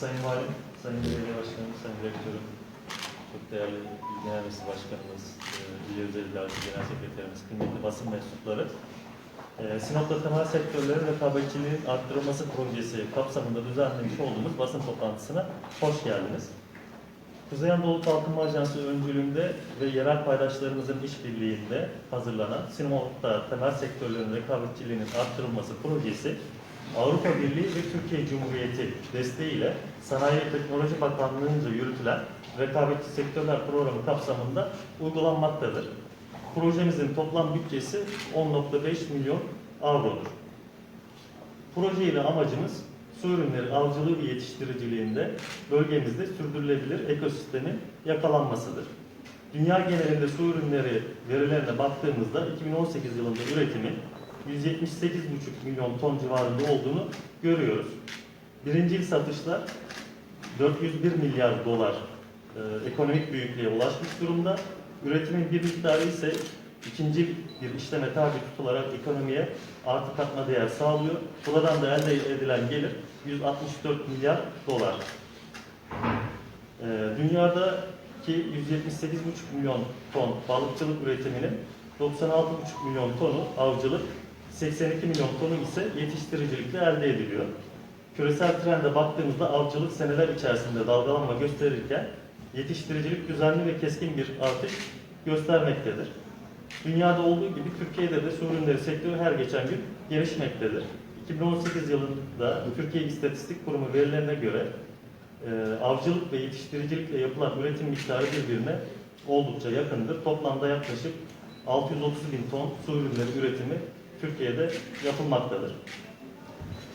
Sayın Valim, Sayın Belediye Başkanım, Sayın Rektörüm, çok değerli İl Genel Meclis Başkanımız, e, İl Özel Genel Sekreterimiz, kıymetli basın mensupları, e, Sinop'ta temel sektörlerin rekabetçiliğin arttırılması projesi kapsamında düzenlemiş olduğumuz basın toplantısına hoş geldiniz. Kuzey Anadolu Kalkınma Ajansı öncülüğünde ve yerel paydaşlarımızın işbirliğinde hazırlanan Sinop'ta temel sektörlerin rekabetçiliğinin arttırılması projesi Avrupa Birliği ve Türkiye Cumhuriyeti desteğiyle Sanayi Teknoloji Bakanlığı'nca yürütülen rekabetçi sektörler programı kapsamında uygulanmaktadır. Projemizin toplam bütçesi 10.5 milyon avrodur. Proje ile amacımız su ürünleri avcılığı ve yetiştiriciliğinde bölgemizde sürdürülebilir ekosistemin yakalanmasıdır. Dünya genelinde su ürünleri verilerine baktığımızda 2018 yılında üretimin 178,5 milyon ton civarında olduğunu görüyoruz. Birinci yıl satışlar 401 milyar dolar e, ekonomik büyüklüğe ulaşmış durumda. Üretimin bir miktarı ise ikinci bir işleme tabi tutularak ekonomiye artı katma değer sağlıyor. Buradan da elde edilen gelir 164 milyar dolar. E, dünyadaki 178,5 milyon ton balıkçılık üretiminin 96,5 milyon tonu avcılık, 82 milyon tonu ise yetiştiricilikle elde ediliyor. Küresel trende baktığımızda avcılık seneler içerisinde dalgalanma gösterirken yetiştiricilik düzenli ve keskin bir artış göstermektedir. Dünyada olduğu gibi Türkiye'de de su ürünleri sektörü her geçen gün gelişmektedir. 2018 yılında Türkiye İstatistik Kurumu verilerine göre e, avcılık ve yetiştiricilikle yapılan üretim miktarı birbirine oldukça yakındır. Toplamda yaklaşık 630 bin ton su ürünleri üretimi Türkiye'de yapılmaktadır.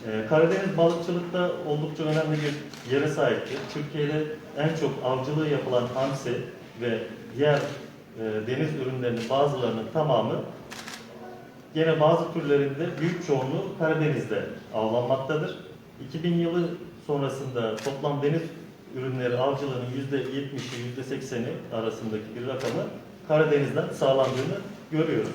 Ee, Karadeniz balıkçılıkta oldukça önemli bir yere sahiptir. Türkiye'de en çok avcılığı yapılan hamsi ve diğer e, deniz ürünlerinin bazılarının tamamı gene bazı türlerinde büyük çoğunluğu Karadeniz'de avlanmaktadır. 2000 yılı sonrasında toplam deniz ürünleri avcılığının %70'i %80'i arasındaki bir rakamı Karadeniz'den sağlandığını görüyoruz.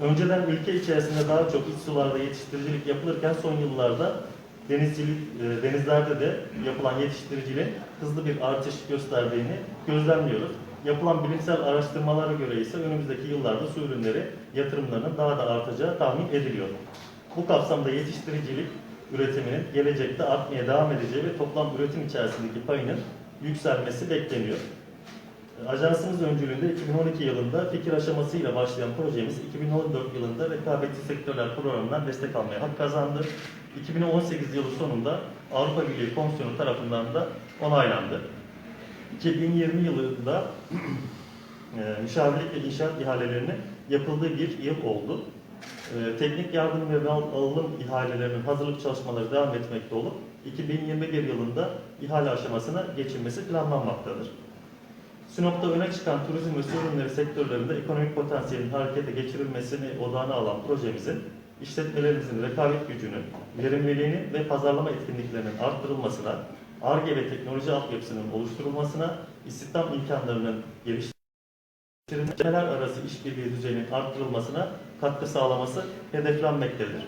Önceden ülke içerisinde daha çok iç sularda yetiştiricilik yapılırken son yıllarda denizcilik, e, denizlerde de yapılan yetiştiriciliğin hızlı bir artış gösterdiğini gözlemliyoruz. Yapılan bilimsel araştırmalara göre ise önümüzdeki yıllarda su ürünleri yatırımlarının daha da artacağı tahmin ediliyor. Bu kapsamda yetiştiricilik üretiminin gelecekte artmaya devam edeceği ve toplam üretim içerisindeki payının yükselmesi bekleniyor. Ajansımız öncülüğünde 2012 yılında fikir aşamasıyla başlayan projemiz 2014 yılında rekabetçi sektörler programından destek almaya hak kazandı. 2018 yılı sonunda Avrupa Birliği Komisyonu tarafından da onaylandı. 2020 yılında e, müşavirlik ve inşaat ihalelerinin yapıldığı bir yıl oldu. E, teknik yardım ve al- alım ihalelerinin hazırlık çalışmaları devam etmekte olup 2021 yılında ihale aşamasına geçilmesi planlanmaktadır. Sinop'ta öne çıkan turizm ve su sektörlerinde ekonomik potansiyelin harekete geçirilmesini odağına alan projemizin işletmelerimizin rekabet gücünün, verimliliğinin ve pazarlama etkinliklerinin arttırılmasına, ARGE ve teknoloji altyapısının oluşturulmasına, istihdam imkanlarının geliştirilmeler arası işbirliği düzeyinin arttırılmasına katkı sağlaması hedeflenmektedir.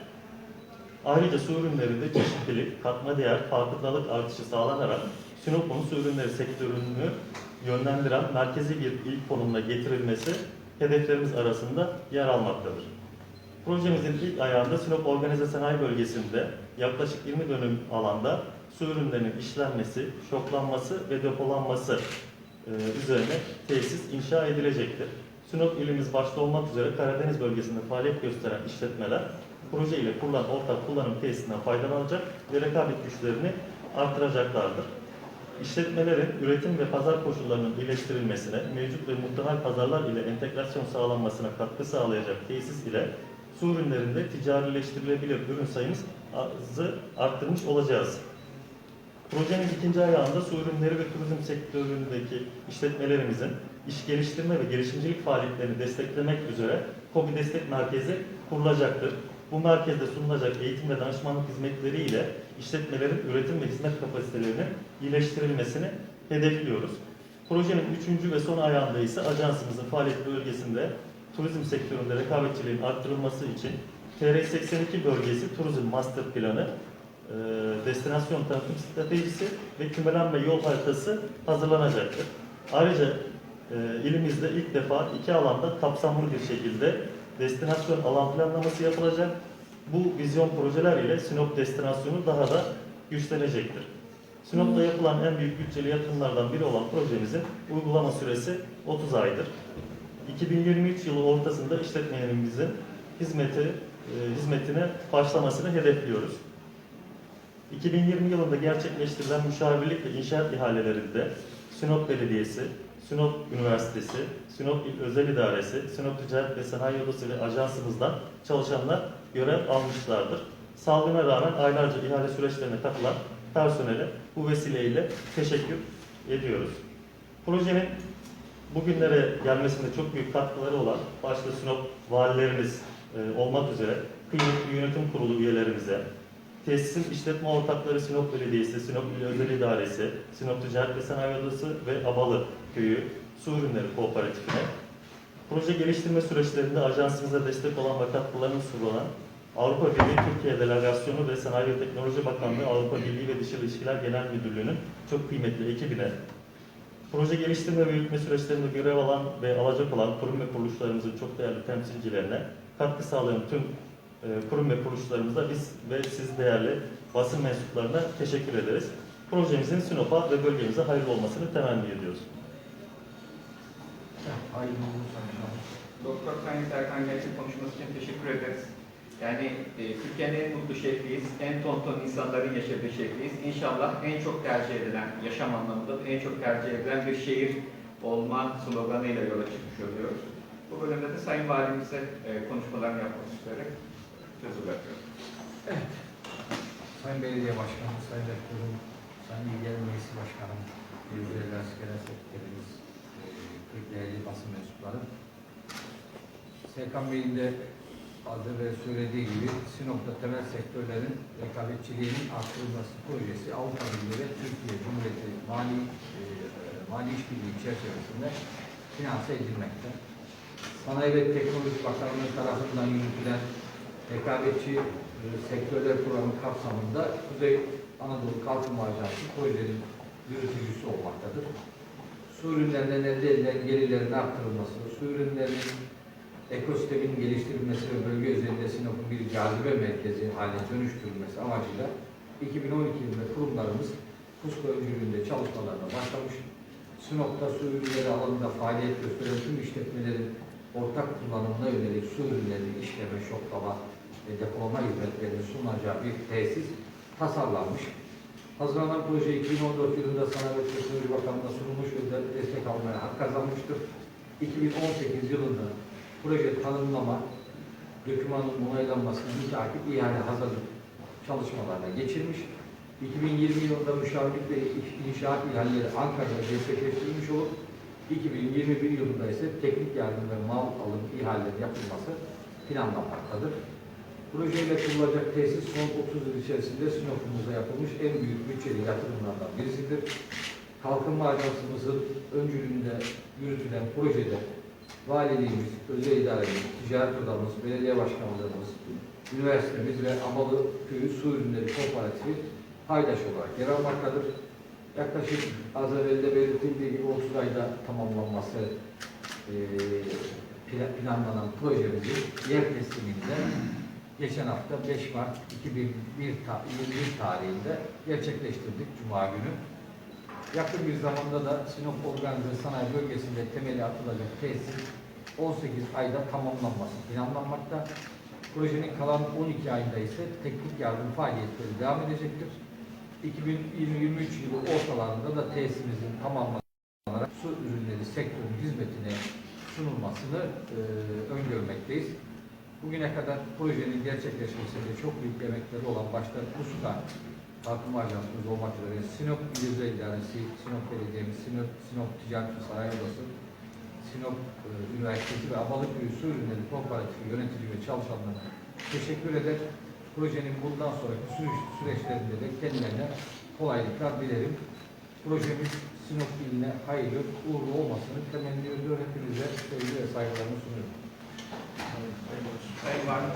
Ayrıca su ürünlerinde çeşitlilik, katma değer, farkındalık artışı sağlanarak Sinop'un su ürünleri sektörünü yönlendiren merkezi bir ilk konumuna getirilmesi hedeflerimiz arasında yer almaktadır. Projemizin ilk ayağında Sinop Organize Sanayi Bölgesi'nde yaklaşık 20 dönüm alanda su ürünlerinin işlenmesi, şoklanması ve depolanması e, üzerine tesis inşa edilecektir. Sinop ilimiz başta olmak üzere Karadeniz bölgesinde faaliyet gösteren işletmeler proje ile kurulan ortak kullanım tesisinden faydalanacak ve rekabet güçlerini artıracaklardır. İşletmelerin üretim ve pazar koşullarının iyileştirilmesine, mevcut ve muhtemel pazarlar ile entegrasyon sağlanmasına katkı sağlayacak tesis ile su ürünlerinde ticarileştirilebilir ürün sayımızı arttırmış olacağız. Projenin ikinci ayağında su ürünleri ve turizm sektöründeki işletmelerimizin iş geliştirme ve girişimcilik faaliyetlerini desteklemek üzere KOBİ Destek Merkezi kurulacaktır. Bu merkezde sunulacak eğitim ve danışmanlık hizmetleriyle işletmelerin üretim ve hizmet kapasitelerinin iyileştirilmesini hedefliyoruz. Projenin üçüncü ve son ayağında ise ajansımızın faaliyet bölgesinde turizm sektöründe rekabetçiliğin arttırılması için TR82 bölgesi turizm master planı e, destinasyon tanıtım stratejisi ve kümelenme yol haritası hazırlanacaktır. Ayrıca e, ilimizde ilk defa iki alanda kapsamlı bir şekilde destinasyon alan planlaması yapılacak. Bu vizyon projeler ile Sinop destinasyonu daha da güçlenecektir. Sinop'ta yapılan en büyük bütçeli yatırımlardan biri olan projemizin uygulama süresi 30 aydır. 2023 yılı ortasında işletmelerimizin hizmeti, e, hizmetine başlamasını hedefliyoruz. 2020 yılında gerçekleştirilen müşavirlik ve inşaat ihalelerinde Sinop Belediyesi, Sinop Üniversitesi, Sinop İl Özel İdaresi, Sinop Ticaret ve Sanayi Odası ve ajansımızdan çalışanlar görev almışlardır. Salgına rağmen aylarca ihale süreçlerine katılan personele bu vesileyle teşekkür ediyoruz. Projenin bugünlere gelmesinde çok büyük katkıları olan başta Sinop valilerimiz e, olmak üzere kıymetli yönetim kurulu üyelerimize, tesisin işletme ortakları Sinop Belediyesi, Sinop İl Özel İdaresi, Sinop Ticaret ve Sanayi Odası ve Abalı Köyü Su Ürünleri Kooperatifine, proje geliştirme süreçlerinde ajansımıza destek olan ve katkılarını sunulan Avrupa Birliği Türkiye Delegasyonu ve Sanayi ve Teknoloji Bakanlığı Avrupa Birliği ve Dışişleri İlişkiler Genel Müdürlüğü'nün çok kıymetli ekibine, proje geliştirme ve yürütme süreçlerinde görev alan ve alacak olan kurum ve kuruluşlarımızın çok değerli temsilcilerine katkı sağlayan tüm kurum ve kuruluşlarımıza biz ve siz değerli basın mensuplarına teşekkür ederiz. Projemizin Sinop'a ve bölgemize hayırlı olmasını temenni ediyoruz. Hayırlı. Doktor Sayın Serkan Genç'in konuşması için teşekkür ederiz. Yani e, Türkiye'nin en mutlu şehriyiz, en tonton insanların yaşadığı şehriyiz. İnşallah en çok tercih edilen, yaşam anlamında da en çok tercih edilen bir şehir olma sloganıyla yola çıkmış oluyoruz. Bu bölümde de Sayın Valimize e, konuşmalarını yapmak üzere sözü bırakıyorum. Sayın Belediye Başkanım, Sayın Rektörüm, Sayın İlgili Meclis Başkanım, Yüzeyler Askeri Sekreterimiz, e, Türk değerli basın mensupları. Serkan Bey'in de adı ve söylediği gibi Sinop'ta temel sektörlerin rekabetçiliğinin arttırılması projesi Avrupa Birliği ve Türkiye Cumhuriyeti Mali, e, Mali İşbirliği çerçevesinde finanse edilmekte. Sanayi ve Teknoloji Bakanlığı tarafından yürütülen rekabetçi e, sektörler programı kapsamında Kuzey Anadolu Kalkınma Ajansı projenin yürütücüsü olmaktadır. Su ürünlerinden elde edilen gelirlerin arttırılması, su ürünlerinin ekosistemin geliştirilmesi ve bölge üzerinde Sinop'un bir cazibe merkezi haline dönüştürülmesi amacıyla 2012 yılında kurumlarımız KUSKO öncülüğünde çalışmalarına başlamış. Sinop'ta su ürünleri alanında faaliyet gösteren tüm işletmelerin ortak kullanımına yönelik su ürünlerini işleme, şoklama ve depolama hizmetlerini sunacağı bir tesis tasarlanmış. Hazırlanan proje 2014 yılında Sanayi ve Teknoloji Bakanlığı'na sunulmuş ve de destek almaya hak kazanmıştır. 2018 yılında proje tanımlama, dokümanın onaylanmasına mütakip ihale hazırlık çalışmalarına geçilmiş. 2020 yılında müşavirlik ve inşaat ihaleleri Ankara'da gerçekleştirilmiş olup 2021 yılında ise teknik yardım ve mal alım ihaleleri yapılması planlanmaktadır. Projeyle kurulacak tesis son 30 yıl içerisinde Sinop'umuza yapılmış en büyük bütçeli yatırımlardan birisidir. Kalkınma Ajansımızın öncülüğünde yürütülen projede valiliğimiz, özel idaremiz, ticaret odamız, belediye başkanlığımız, üniversitemiz ve Amalı Köyü Su Ürünleri Kooperatifi paydaş olarak yer almaktadır. Yaklaşık az evvel de belirtildiği gibi 30 ayda tamamlanması pla- planlanan projemizin yer tesliminde geçen hafta 5 Mart 2021 ta- 21 tarihinde gerçekleştirdik Cuma günü. Yakın bir zamanda da Sinop Organize Sanayi Bölgesi'nde temeli atılacak tesis 18 ayda tamamlanması planlanmakta. Projenin kalan 12 ayında ise teknik yardım faaliyetleri devam edecektir. 2023 yılı ortalarında da tesisimizin tamamlanarak su ürünleri sektörün hizmetine sunulmasını e, öngörmekteyiz. Bugüne kadar projenin gerçekleşmesinde çok büyük emekleri olan başta KUSKA, Kalkınma Ajansımız olmak üzere Sinop İl İdaresi, Sinop Belediye'miz, Sinop, Sinop Ticaret ve Sanayi Odası, Sinop e, Üniversitesi ve Abalıkköy Su Ürünleri Kooperatifi yönetici ve çalışanlarına teşekkür eder. Projenin bundan sonraki süreç, süreçlerinde de kendilerine kolaylıklar dilerim. Projemiz Sinop iline hayırlı, uğurlu olmasını temenni ediyor. Hepinize sevgi ve saygılarımı sunuyorum. Sayın Valim